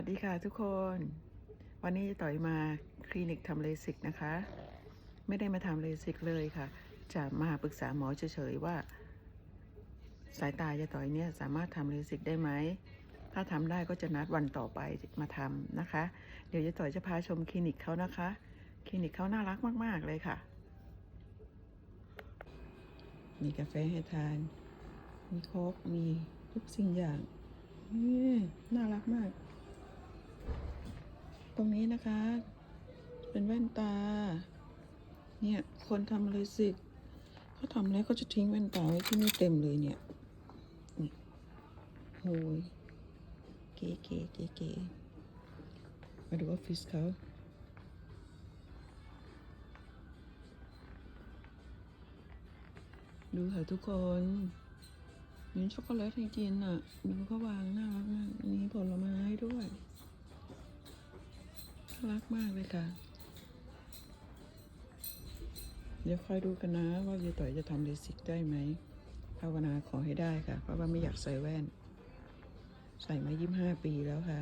วัสดีค่ะทุกคน วันนี้ต่อยมาคลินิกทำเลสิกนะคะ ไม่ได้มาทำเลสิกเลยค่ะ จะมาปรึกษาหมอเฉยๆว่า สายตายาต่อยเนี่ยสามารถทำเลสิกได้ไหม ถ้าทำได้ก็จะนัดวันต่อไปมาทำนะคะ เดี๋ยวยาต่อยจะพาชมคลินิกเขานะคะ คลินิกเขาน่ารักมากๆเลยค่ะ มีกาแฟให้ทาน มีโค้กมีทุกสิ่งอย่างน่ารักมาก ตรงนี้นะคะ เป็นแว่นตา เนี่ยคนทำเลยสิกเขาทำแล้วเขาจะทิ้งแว่นตาไว้ที่นี่เต็มเลยเนี่ยนี่โอ้ยเก๋เก๋เก๋เก๋มาดูออฟฟิศเขาดูค่ะทุกคนมีช็อกโกแลตให้กินอะ ดูเขาวางน่ารักมากมีผลไม้ด้วยน่า รักมากเลยค่ะ เดี๋ยวคอยดูกันนะ ว่ายายต่อยจะทำเลสิกได้ไหมภาวนาขอให้ได้ค่ะ เพราะว่าไม่อยากใส่แว่น ใส่มายี่ห้าปีแล้วค่ะ